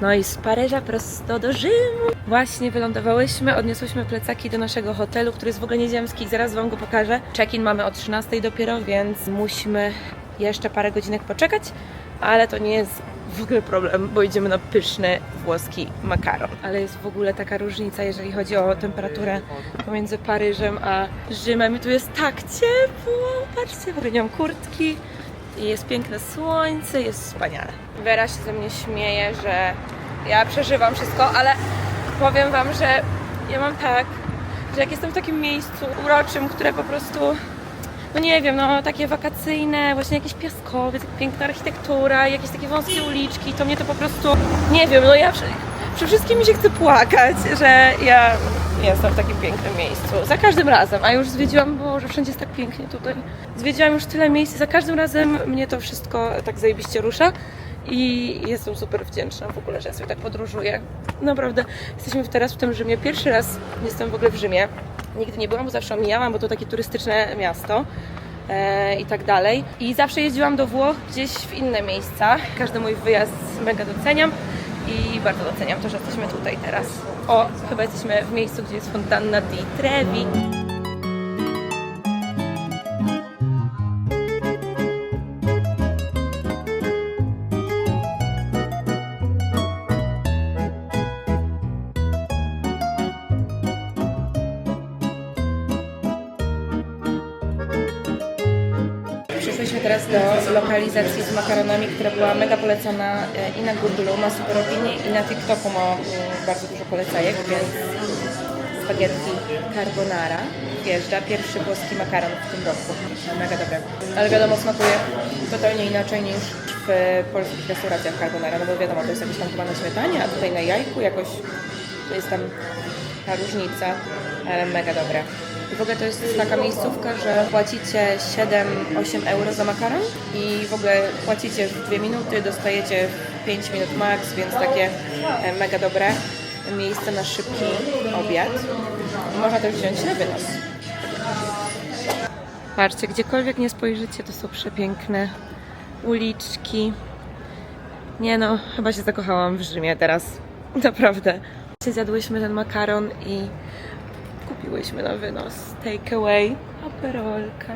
No i z Paryża prosto do Rzymu. Właśnie wylądowałyśmy, odniosłyśmy plecaki do naszego hotelu, który jest w ogóle nieziemski. Zaraz Wam go pokażę. Check-in mamy o 13 dopiero, więc musimy jeszcze parę godzinek poczekać, ale to nie jest w ogóle problem, bo idziemy na pyszny włoski makaron. Ale jest w ogóle taka różnica, jeżeli chodzi o temperaturę pomiędzy Paryżem a Rzymem. I tu jest tak ciepło. Patrzcie, w kurtki. Jest piękne słońce, jest wspaniale. Vera się ze mnie śmieje, że ja przeżywam wszystko, ale powiem Wam, że ja mam tak, że jak jestem w takim miejscu uroczym, które po prostu no nie wiem, no takie wakacyjne, właśnie jakieś piaskowiec, piękna architektura, jakieś takie wąskie uliczki, to mnie to po prostu, nie wiem, no ja przy, przy wszystkim mi się chce płakać, że ja jestem w takim pięknym miejscu. Za każdym razem, a już zwiedziłam, bo że wszędzie jest tak pięknie tutaj. Zwiedziłam już tyle miejsc za każdym razem mnie to wszystko tak zajebiście rusza. I jestem super wdzięczna w ogóle, że ja sobie tak podróżuję. Naprawdę, jesteśmy teraz w tym Rzymie. Pierwszy raz jestem w ogóle w Rzymie. Nigdy nie byłam, bo zawsze omijałam, bo to takie turystyczne miasto e, i tak dalej. I zawsze jeździłam do Włoch gdzieś w inne miejsca. Każdy mój wyjazd mega doceniam i bardzo doceniam to, że jesteśmy tutaj teraz. O, chyba jesteśmy w miejscu, gdzie jest fontanna di Trevi. Do lokalizacji z makaronami, która była mega polecana e, i na Google, ma super opinie i na TikToku ma mm, bardzo dużo polecajek, więc spaghetti carbonara wjeżdża, pierwszy włoski makaron w tym roku. Mega dobre. Ale wiadomo, smakuje totalnie inaczej niż w polskich restauracjach carbonara, no bo wiadomo, to jest jakieś tam chyba na śmietanie, a tutaj na jajku jakoś jest tam ta różnica, ale mega dobre. W ogóle to jest taka miejscówka, że płacicie 7-8 euro za makaron i w ogóle płacicie w 2 minuty, dostajecie w 5 minut max, więc takie e, mega dobre miejsce na szybki obiad. Można też wziąć na wynos. Patrzcie, gdziekolwiek nie spojrzycie, to są przepiękne uliczki. Nie no, chyba się zakochałam w Rzymie teraz. Naprawdę. Zjadłyśmy ten makaron i kupiłyśmy na wynos take away aperolka.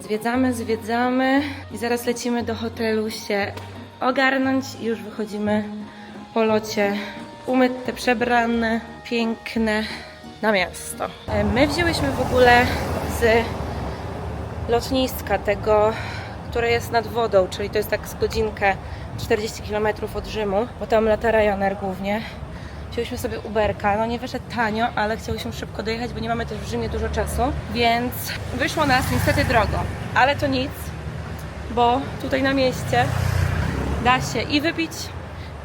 Zwiedzamy, zwiedzamy i zaraz lecimy do hotelu się ogarnąć i już wychodzimy po locie umyte, przebrane, piękne na miasto. E, My wzięłyśmy w ogóle z lotniska tego, które jest nad wodą, czyli to jest tak z godzinkę 40 km od Rzymu, bo tam lata Ryanair głównie. Wzięłyśmy sobie Uberka, no nie wyszedł tanio, ale chciałyśmy szybko dojechać, bo nie mamy też w Rzymie dużo czasu, więc wyszło nas niestety drogo, ale to nic, bo tutaj na mieście da się i wypić,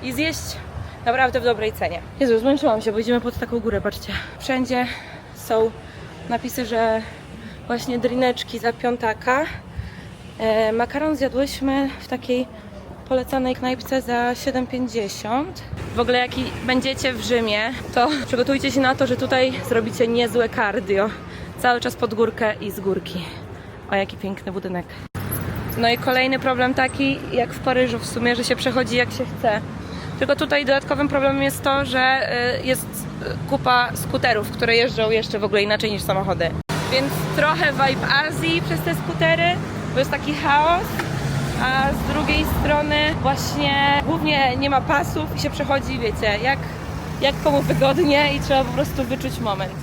i zjeść naprawdę w dobrej cenie. Jezu, zmęczyłam się, bo idziemy pod taką górę, patrzcie. Wszędzie są napisy, że właśnie drineczki za piątaka. E, makaron zjadłyśmy w takiej polecanej knajpce za 7,50. W ogóle jak będziecie w Rzymie, to przygotujcie się na to, że tutaj zrobicie niezłe cardio. Cały czas pod górkę i z górki. O, jaki piękny budynek. No i kolejny problem taki, jak w Paryżu w sumie, że się przechodzi jak się chce. Tylko tutaj dodatkowym problemem jest to, że y, jest y, kupa skuterów, które jeżdżą jeszcze w ogóle inaczej niż samochody. Więc trochę vibe Azji przez te skutery, bo jest taki chaos, a z drugiej strony właśnie głównie nie ma pasów i się przechodzi, wiecie, jak, jak komu wygodnie i trzeba po prostu wyczuć moment.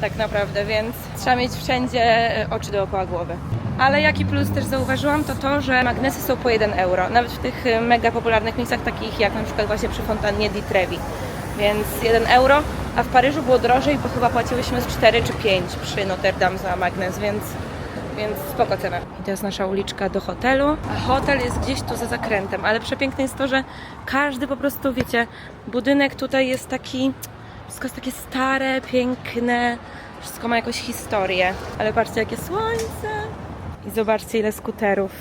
Tak naprawdę, więc trzeba mieć wszędzie y, oczy dookoła głowy. Ale jaki plus też zauważyłam, to to, że magnesy są po 1 euro. Nawet w tych y, mega popularnych miejscach, takich jak na przykład właśnie przy fontannie di Trevi. Więc 1 euro, a w Paryżu było drożej, bo chyba płaciłyśmy z 4 czy 5 przy Notre Dame za magnes, więc, więc spoko cena. I to jest nasza uliczka do hotelu, a hotel jest gdzieś tu za zakrętem, ale przepiękne jest to, że każdy po prostu, wiecie, budynek tutaj jest taki, wszystko jest takie stare, piękne, wszystko ma jakąś historię. Ale patrzcie, jakie słońce! I zobaczcie ile skuterów.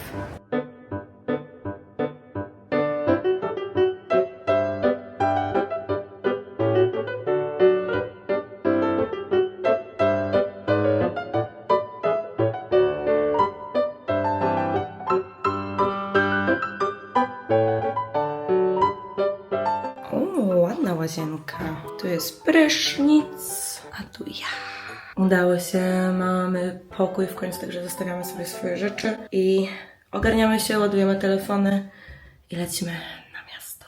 Ładna łazienka. Tu jest prysznic a tu ja. Udało się, mamy pokój w końcu, także zostawiamy sobie swoje rzeczy i ogarniamy się, ładujemy telefony i lecimy na miasto.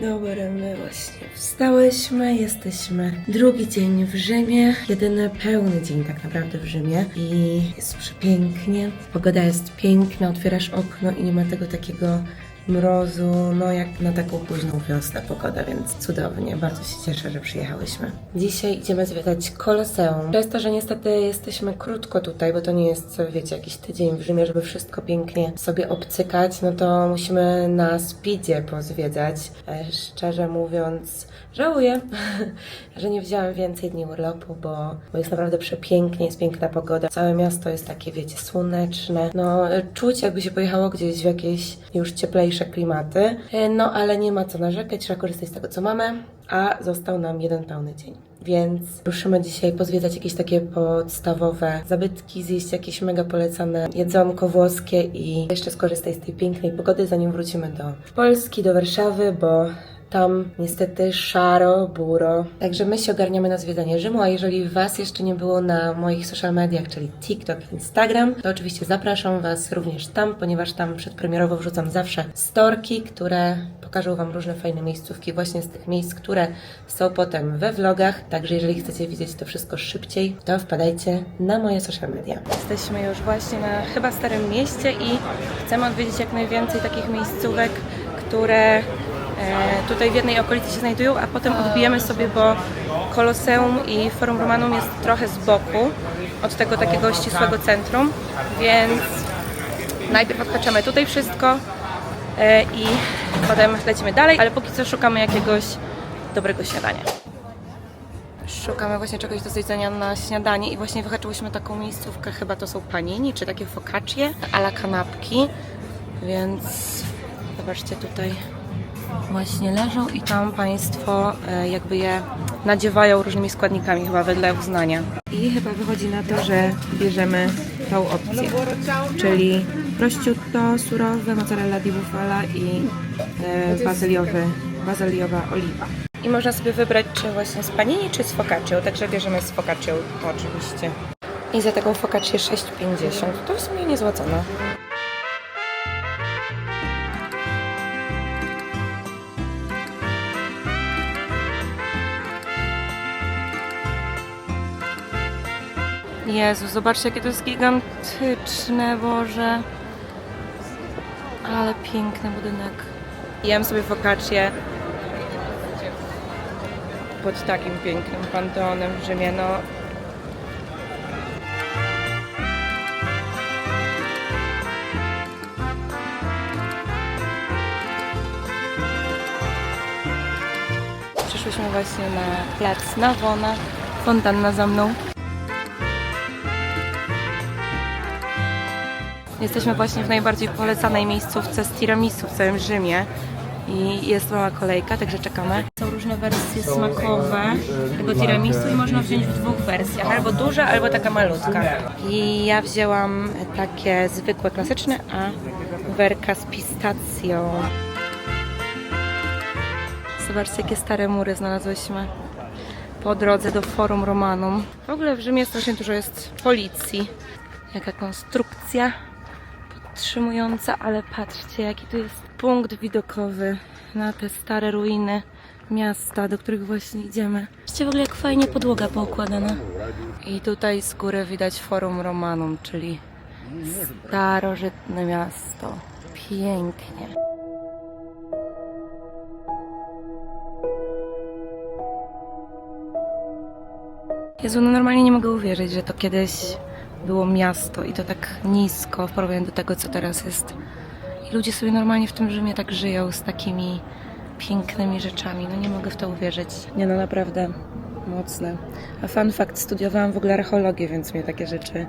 Dobra, my właśnie wstałyśmy, jesteśmy drugi dzień w Rzymie, jedyny pełny dzień tak naprawdę w Rzymie i jest przepięknie, pogoda jest piękna, otwierasz okno i nie ma tego takiego mrozu, no jak na taką późną wiosnę pogoda, więc cudownie, bardzo się cieszę, że przyjechałyśmy. Dzisiaj idziemy zwiedzać Koloseum. Przez to, że niestety jesteśmy krótko tutaj, bo to nie jest, wiecie, jakiś tydzień w Rzymie, żeby wszystko pięknie sobie obcykać, no to musimy na speedzie pozwiedzać. E, Szczerze mówiąc, żałuję, że nie wzięłam więcej dni urlopu, bo, bo jest naprawdę przepięknie, jest piękna pogoda. Całe miasto jest takie, wiecie, słoneczne. No, e, czuć jakby się pojechało gdzieś w jakieś już cieplejsze klimaty. E, No, ale nie ma co narzekać, trzeba korzystać z tego, co mamy, a został nam jeden pełny dzień. Więc ruszymy dzisiaj pozwiedzać jakieś takie podstawowe zabytki, zjeść jakieś mega polecane jedzonko włoskie i jeszcze skorzystać z tej pięknej pogody, zanim wrócimy do Polski, do Warszawy, bo tam niestety szaro, buro. Także my się ogarniamy na zwiedzanie Rzymu, a jeżeli Was jeszcze nie było na moich social mediach, czyli TikTok, Instagram, to oczywiście zapraszam Was również tam, ponieważ tam przedpremierowo wrzucam zawsze storki, które pokażą Wam różne fajne miejscówki właśnie z tych miejsc, które są potem we vlogach. Także jeżeli chcecie widzieć to wszystko szybciej, to wpadajcie na moje social media. Jesteśmy już właśnie na chyba Starym Mieście i chcemy odwiedzić jak najwięcej takich miejscówek, które tutaj w jednej okolicy się znajdują, a potem odbijemy sobie, bo Koloseum i Forum Romanum jest trochę z boku od tego takiego ścisłego centrum, więc najpierw odhaczamy tutaj wszystko e, i potem lecimy dalej, ale póki co szukamy jakiegoś dobrego śniadania. Szukamy właśnie czegoś do zjedzenia na śniadanie i właśnie wyhaczyłyśmy taką miejscówkę, chyba to są panini, czy takie focaccie, ala kanapki, więc zobaczcie tutaj właśnie leżą i tam Państwo e, jakby je nadziewają różnymi składnikami, chyba wedle uznania. I chyba wychodzi na to, że bierzemy tą opcję, czyli prosciutto, surowe, mozzarella di bufala i e, bazyliowy, bazyliowa oliwa. I można sobie wybrać, czy właśnie z panini, czy z focaccią, także bierzemy z focaccią oczywiście. I za taką focaccię 6,50, to w sumie niezła Jezu, zobaczcie jakie to jest gigantyczne, Boże. Ale piękny budynek. Jem sobie focaccię pod takim pięknym panteonem w Rzymie, no. Przyszłyśmy właśnie na plac Nawona. Fontanna za mną. Jesteśmy właśnie w najbardziej polecanej miejscówce z tiramisu w całym Rzymie. I jest mała kolejka, także czekamy. Są różne wersje smakowe tego tiramisu i można wziąć w dwóch wersjach. Albo duże, albo taka malutka. I ja wzięłam takie zwykłe, klasyczne, a werka z pistacją. Zobaczcie, jakie stare mury znalazłyśmy po drodze do Forum Romanum. W ogóle w Rzymie strasznie dużo jest policji. Jaka konstrukcja podtrzymująca, ale patrzcie, jaki tu jest punkt widokowy na te stare ruiny miasta, do których właśnie idziemy. Patrzcie w ogóle, jak fajnie podłoga poukładana. I tutaj z góry widać Forum Romanum, czyli starożytne miasto. Pięknie. Jezu, no normalnie nie mogę uwierzyć, że to kiedyś było miasto i to tak nisko w porównaniu do tego, co teraz jest. I ludzie sobie normalnie w tym Rzymie tak żyją z takimi pięknymi rzeczami. No nie mogę w to uwierzyć. Nie no, naprawdę mocne. A fun fact, studiowałam w ogóle archeologię, więc mnie takie rzeczy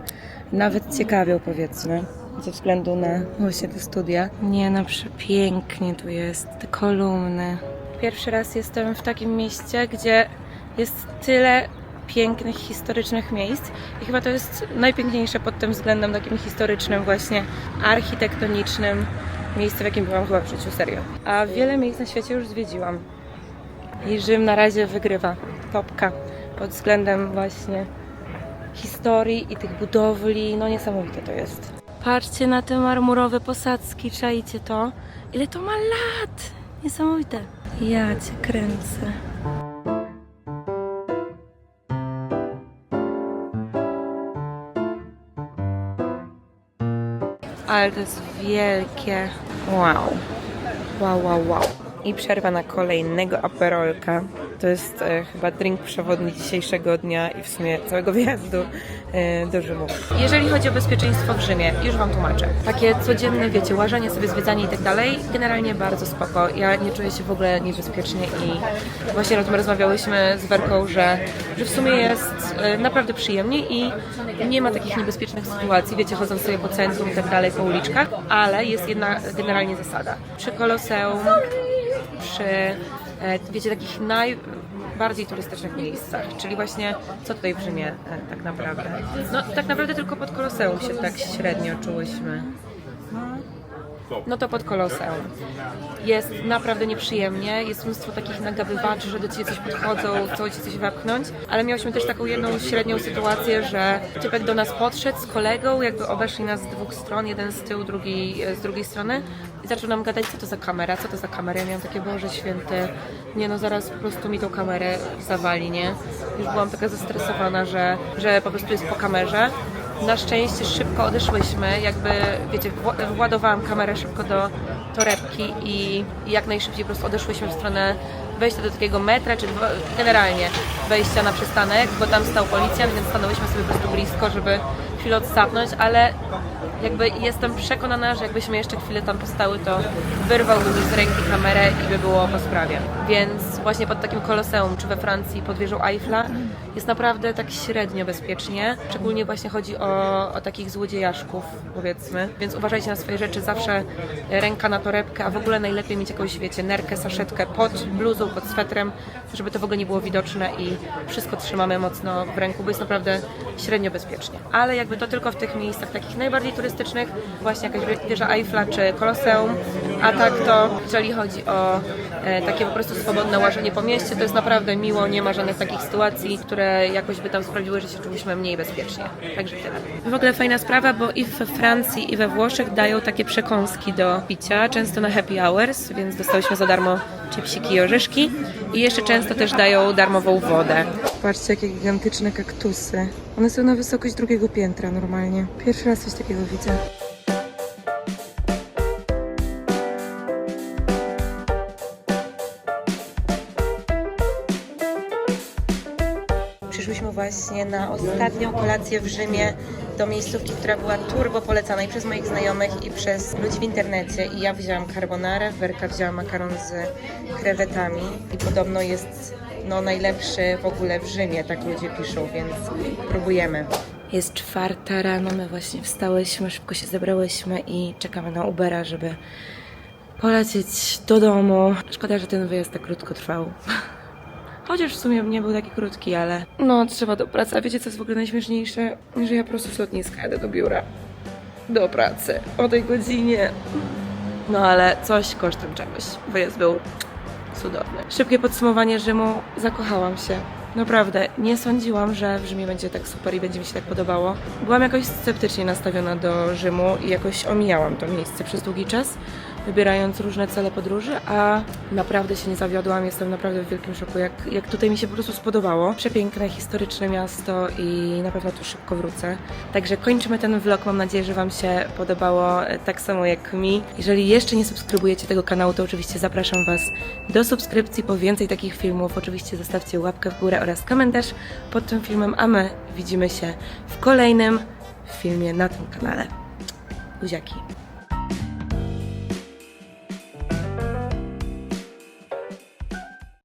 nawet ciekawią, powiedzmy. Ze względu na właśnie te studia. Nie no, przepięknie tu jest. Te kolumny. Pierwszy raz jestem w takim mieście, gdzie jest tyle pięknych, historycznych miejsc i chyba to jest najpiękniejsze pod tym względem takim historycznym właśnie, architektonicznym miejsce, w jakim byłam chyba w życiu, serio. A wiele miejsc na świecie już zwiedziłam. I Rzym na razie wygrywa. Topka. Pod względem właśnie historii i tych budowli. No niesamowite to jest. Patrzcie na te marmurowe posadzki, czajcie to. Ile to ma lat! Niesamowite. Ja cię kręcę. Ale to jest wielkie. Wow. Wow, wow, wow. I przerwa na kolejnego aperolka. To jest e, chyba drink przewodni dzisiejszego dnia i w sumie całego wyjazdu e, do Rzymu. Jeżeli chodzi o bezpieczeństwo w Rzymie, już Wam tłumaczę. Takie codzienne, wiecie, łażenie sobie, zwiedzanie i tak dalej, generalnie bardzo spoko. Ja nie czuję się w ogóle niebezpiecznie i właśnie o tym rozmawiałyśmy z Werką, że, że w sumie jest e, naprawdę przyjemnie i nie ma takich niebezpiecznych sytuacji, wiecie, chodząc sobie po centrum i tak dalej, po uliczkach, ale jest jedna generalnie zasada. Przy Koloseum, przy, wiecie, takich najbardziej turystycznych miejscach, czyli właśnie co tutaj w e, tak naprawdę. No tak naprawdę tylko pod Koloseum się tak średnio czułyśmy. No to pod Koloseum. Jest naprawdę nieprzyjemnie, jest mnóstwo takich nagabywaczy, że do Ciebie coś podchodzą, chcą Ci coś wepchnąć, ale miałyśmy też taką jedną średnią sytuację, że typek do nas podszedł z kolegą, jakby obeszli nas z dwóch stron, jeden z tyłu, drugi e, z drugiej strony i zaczął nam gadać, co to za kamera, co to za kamera. Ja miałam takie, Boże Święty, nie no zaraz po prostu mi tą kamerę zawali, nie? Już byłam taka zestresowana, że, że po prostu jest po kamerze. Na szczęście szybko odeszłyśmy, jakby, wiecie, wła- władowałam kamerę szybko do torebki i, jak najszybciej po prostu odeszłyśmy w stronę wejścia do takiego metra, czy generalnie wejścia na przystanek, bo tam stał policjant, więc stanęłyśmy sobie po prostu blisko, żeby chwilę odsapnąć, ale jakby jestem przekonana, że jakbyśmy jeszcze chwilę tam postały, to wyrwałby mi z ręki kamerę i by było po sprawie. Więc właśnie pod takim koloseum, czy we Francji, pod wieżą Eiffla, jest naprawdę tak średnio bezpiecznie. Szczególnie właśnie chodzi o, o takich złodziejaszków, powiedzmy. Więc uważajcie na swoje rzeczy, zawsze ręka na torebkę, a w ogóle najlepiej mieć jakąś, wiecie, nerkę, saszetkę pod bluzą, pod swetrem, żeby to w ogóle nie było widoczne i wszystko trzymamy mocno w ręku, bo jest naprawdę średnio bezpiecznie. Ale jakby to tylko w tych miejscach takich najbardziej turystycznych, właśnie jakaś wie- wieża Eiffla czy Koloseum, a tak to jeżeli chodzi o e, takie po prostu swobodne łażenie po mieście, to jest naprawdę miło, nie ma żadnych takich sytuacji, które jakoś by tam sprawiły, że się czuliśmy mniej bezpiecznie. Także tyle. W ogóle fajna sprawa, bo i we Francji i we Włoszech dają takie przekąski do picia, często na happy hours, więc dostałyśmy za darmo chipsiki i orzeszki i jeszcze często też dają darmową wodę. Patrzcie, jakie gigantyczne kaktusy. One są na wysokość drugiego piętra normalnie. Pierwszy raz coś takiego widzę. Przyszłyśmy właśnie na ostatnią kolację w Rzymie do miejscówki, która była turbo polecana i przez moich znajomych i przez ludzi w internecie. I ja wzięłam carbonarę, Werka wzięła makaron z krewetami i podobno jest no, najlepszy w ogóle w Rzymie, tak ludzie piszą, więc próbujemy. Jest czwarta rano, my właśnie wstałyśmy, szybko się zebrałyśmy i czekamy na Ubera, żeby polecieć do domu. Szkoda, że ten wyjazd tak krótko trwał. Chociaż w sumie nie był taki krótki, ale no trzeba do pracy. A wiecie co jest w ogóle najśmieszniejsze? Że ja po prostu z lotniska jadę do biura. Do pracy. O tej godzinie. No ale coś kosztem czegoś. Wyjazd był cudowny. Szybkie podsumowanie Rzymu. Zakochałam się. Naprawdę, nie sądziłam, że w Rzymie będzie tak super i będzie mi się tak podobało. Byłam jakoś sceptycznie nastawiona do Rzymu i jakoś omijałam to miejsce przez długi czas, wybierając różne cele podróży, a naprawdę się nie zawiodłam. Jestem naprawdę w wielkim szoku, jak, jak tutaj mi się po prostu spodobało. Przepiękne, historyczne miasto i na pewno tu szybko wrócę. Także kończymy ten vlog. Mam nadzieję, że Wam się podobało tak samo jak mi. Jeżeli jeszcze nie subskrybujecie tego kanału, to oczywiście zapraszam Was do subskrypcji po więcej takich filmów. Oczywiście zostawcie łapkę w górę oraz komentarz pod tym filmem, a my widzimy się w kolejnym filmie na tym kanale. Buziaki.